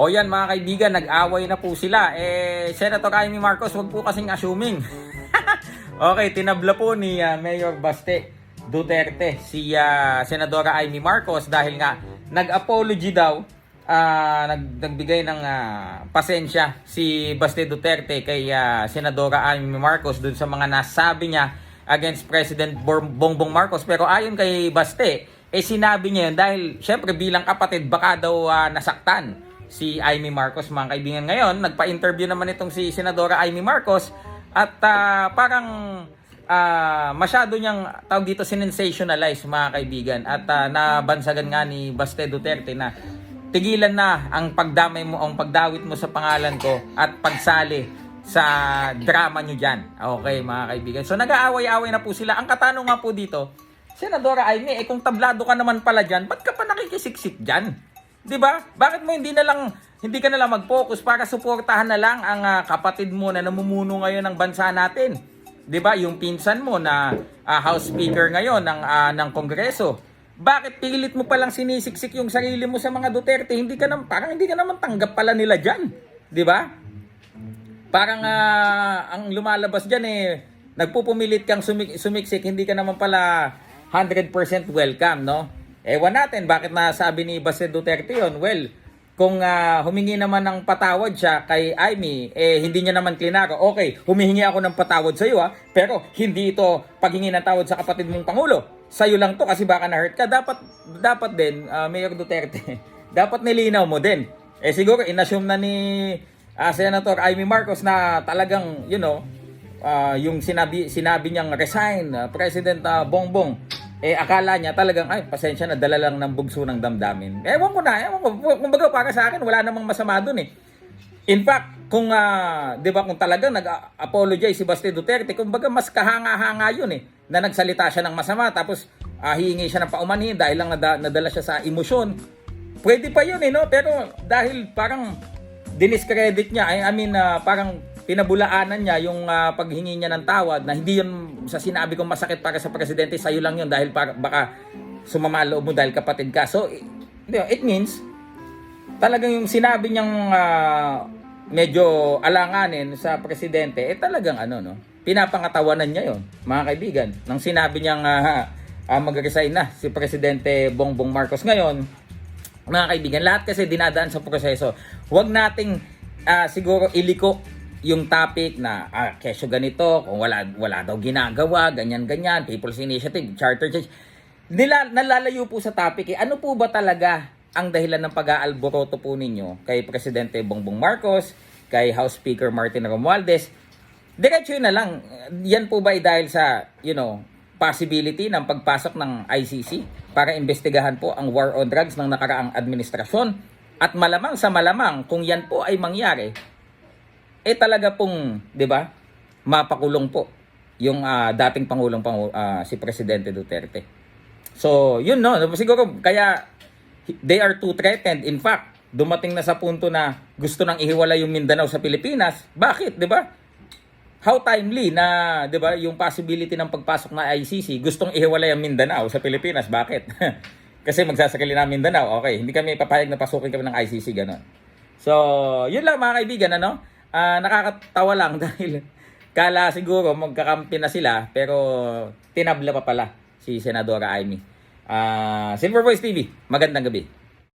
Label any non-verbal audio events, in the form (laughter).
O yan mga kaibigan, nag-away na po sila. Eh, Senator Amy Marcos, wag po kasing assuming. (laughs) okay, tinabla po ni ah, Mayor Baste Duterte si ah, Senadora Amy Marcos dahil nga nag-apology daw, ah, nag nagbigay ng ah, pasensya si Baste Duterte kay ah, Senadora Amy Marcos dun sa mga nasabi niya against President Bongbong Marcos. Pero ayon kay Baste, eh sinabi niya yun dahil syempre bilang kapatid baka daw ah, nasaktan si Amy Marcos mga kaibigan. Ngayon, nagpa-interview naman itong si Senadora Amy Marcos at ah, parang ah, masyado niyang tawag dito sinensationalize mga kaibigan at ah, nabansagan nga ni Baste Duterte na tigilan na ang pagdamay mo, ang pagdawit mo sa pangalan ko at pagsali sa drama nyo dyan. Okay mga kaibigan. So nag-aaway-away na po sila. Ang katanong nga po dito, Senadora Amy, eh kung tablado ka naman pala dyan, ba't ka pa nakikisiksik dyan? 'Di ba? Bakit mo hindi na lang hindi ka na lang mag-focus para suportahan na lang ang ah, kapatid mo na namumuno ngayon ng bansa natin? 'Di ba? Yung pinsan mo na ah, House Speaker ngayon ng ah, ng Kongreso. Bakit pilit mo palang sinisiksik yung sarili mo sa mga Duterte? Hindi ka naman parang hindi ka naman tanggap pala nila diyan. 'Di ba? Parang ah, ang lumalabas diyan eh nagpupumilit kang sumik- sumiksik, hindi ka naman pala 100% welcome, no? Ewan natin bakit nasabi ni Baste Duterte yon. Well, kung ah, humingi naman ng patawad siya kay Amy, eh hindi niya naman klinaro. Okay, humihingi ako ng patawad sa iyo ha, pero hindi ito paghingi ng tawad sa kapatid mong pangulo. Sa'yo lang to kasi baka na-hurt ka. Dapat dapat din ah, Mayor Duterte, (laughs) dapat nilinaw mo din. Eh siguro inassume na ni ah, Senator Amy Marcos na talagang, you know, ah, yung sinabi sinabi niyang resign ah, President ah, Bongbong eh akala niya talagang ay pasensya na dala lang ng bugso ng damdamin. Ewan ko na, ewan ko. Kumbaga para sa akin wala namang masama doon eh. In fact, kung ah, 'di ba kung talagang nag-apologize si Baste Duterte, kumbaga mas kahanga-hanga 'yun eh na nagsalita siya ng masama tapos ah, hihingi siya ng paumanhin dahil lang nada- nadala siya sa emosyon. Pwede pa 'yun eh no, pero dahil parang diniscredit niya, I, I mean ah, parang pinabulaanan niya yung ah, paghingi niya ng tawad na hindi yun sa sinabi kong masakit para sa presidente, sa'yo lang yun dahil para, baka sumama loob mo dahil kapatid ka. So, it, means, talagang yung sinabi niyang ah, medyo alanganin sa presidente, eh talagang ano, no? Pinapangatawanan niya yon mga kaibigan. Nang sinabi niyang ah, ah, mag-resign na si Presidente Bongbong Marcos ngayon, mga kaibigan, lahat kasi dinadaan sa proseso. Huwag nating ah, siguro iliko yung topic na ah, kesyo ganito, kung wala, wala daw ginagawa, ganyan-ganyan, People's Initiative, Charter Change. Nila, nalalayo po sa topic eh. Ano po ba talaga ang dahilan ng pag-aalboroto po ninyo kay Presidente Bongbong Marcos, kay House Speaker Martin Romualdez? Diretso na lang. Yan po ba ay dahil sa, you know, possibility ng pagpasok ng ICC para imbestigahan po ang war on drugs ng nakaraang administrasyon? At malamang sa malamang, kung yan po ay mangyari, eh talaga pong, 'di ba? Mapakulong po yung ah, dating pangulong pangu- ah, si Presidente Duterte. So, yun no, siguro kaya they are too threatened. In fact, dumating na sa punto na gusto nang ihiwalay yung Mindanao sa Pilipinas. Bakit, 'di ba? How timely na, 'di ba, yung possibility ng pagpasok na ICC, gustong ihiwalay ang Mindanao sa Pilipinas. Bakit? (laughs) Kasi magsasakali na Mindanao. Okay, hindi kami papayag na pasukin kami ng ICC ganun. So, yun lang mga kaibigan, ano? Ah, nakakatawa lang (laughs) dahil kala siguro magkakampi na sila pero tinabla pa pala si Senadora Amy. Ah, Silver Voice TV, magandang gabi.